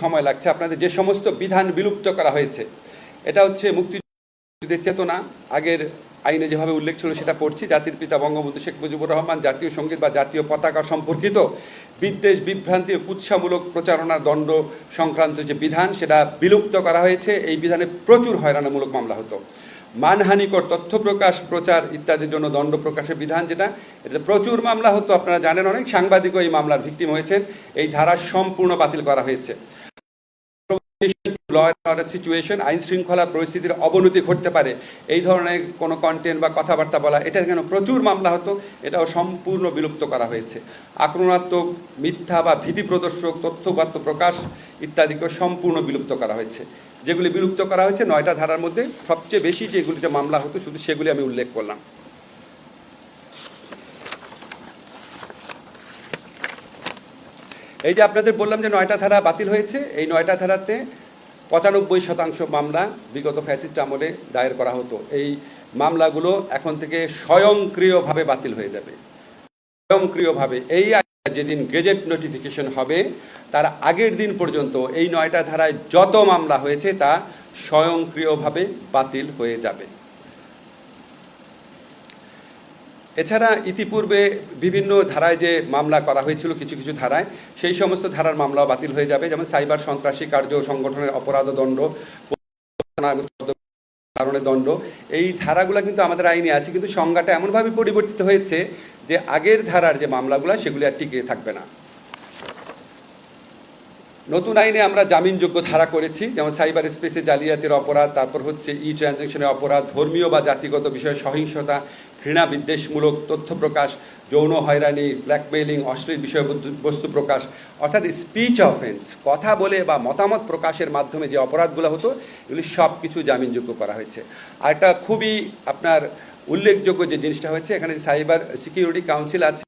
সময় লাগছে। আপনাদের যে সমস্ত বিধান বিলুপ্ত করা হয়েছে, এটা হচ্ছে মুক্তিযুদ্ধের চেতনা। আগের আইনে যেভাবে উল্লেখ ছিল সেটা পড়ছি। জাতির পিতা বঙ্গবন্ধু শেখ মুজিবুর রহমান, জাতীয় সংগীত বা জাতীয় পতাকা সম্পর্কিত বিদ্বেষ, বিভ্রান্তি ও কুৎসামূলক প্রচারণার দণ্ড সংক্রান্ত যে বিধান, সেটা বিলুপ্ত করা হয়েছে। এই বিধানে প্রচুর হয়রানিমূলক মামলা হতো। মানহানিকর তথ্য প্রকাশ, প্রচার ইত্যাদির জন্য দণ্ড প্রকাশের বিধান যেটা এটা প্রচুর মামলা হতো, আপনারা জানেন অনেক সাংবাদিকও এই মামলার ভিকটিম হয়েছেন। এই ধারা সম্পূর্ণ বাতিল করা হয়েছে। ল অ্যান্ড অর্ডার সিচুয়েশন আইন শৃঙ্খলা পরিস্থিতির অবনতি ঘটতে পারে। এই ধরনের কোনো কন্টেন্ট বা কথাবার্তা বলা এটা কেন প্রচুর মামলা হতো, এটাও সম্পূর্ণ বিলুপ্ত করা হয়েছে। আক্রমণাত্মক মিথ্যা বা ভীতি প্রদর্শক তথ্যবার্ত প্রকাশ ইত্যাদিকে সম্পূর্ণ বিলুপ্ত করা হয়েছে। যেগুলি বিলুপ্ত করা হয়েছে, নয়টা ধারার মধ্যে সবচেয়ে বেশি যেগুলিতে মামলা হতো, শুধু সেগুলি আমি উল্লেখ করলাম। এই যে আপনাদের বললাম যে নয়টা ধারা বাতিল হয়েছে, এই নয়টা ধারাতে পঁচানব্বই শতাংশ মামলা বিগত ফ্যাসিস্ট আমলে দায়ের করা হতো। এই মামলাগুলো এখন থেকে স্বয়ংক্রিয়ভাবে বাতিল হয়ে যাবে। স্বয়ংক্রিয়ভাবে। এই যেদিন গেজেট নোটিফিকেশন হবে, তার আগের দিন পর্যন্ত এই নয়টা ধারায় যত মামলা হয়েছে, তা স্বয়ংক্রিয়ভাবে বাতিল হয়ে যাবে। এছাড়া ইতিপূর্বে বিভিন্ন ধারায় যে মামলা করা হয়েছিল, কিছু কিছু ধারায়, সেই সমস্ত ধারার মামলা বাতিল হয়ে যাবে। যেমন সাইবার সন্ত্রাসী কার্য সংগঠনের অপরাধ দণ্ড, কারণে দণ্ড, এই ধারাগুলো কিন্তু আমাদের আইনে আছে, কিন্তু সংজ্ঞাটা এমনভাবে পরিবর্তিত হয়েছে যে আগের ধারার যে মামলাগুলো, সেগুলি আর টিকে থাকবে না। নতুন আইনে আমরা জামিনযোগ্য ধারা করেছি, যেমন সাইবার স্পেসে জালিয়াতির অপরাধ, তারপর হচ্ছে ই ট্রানজ্যাকশনের অপরাধ, ধর্মীয় বা জাতিগত বিষয়ে সহিংসতা ঘৃণা বিদ্বেষমূলক তথ্য প্রকাশ, যৌন হয়রানি ব্ল্যাকমেইলিং অশ্লীল বিষয়বস্তু প্রকাশ, অর্থাৎ স্পিচ অফেন্স কথা বলে বা মতামত প্রকাশের মাধ্যমে যে অপরাধগুলো হতো, এগুলি সব কিছু জামিনযোগ্য করা হয়েছে। আর একটা খুবই আপনার উল্লেখযোগ্য যে জিনিসটা হয়েছে, এখানে সাইবার সিকিউরিটি কাউন্সিল আছে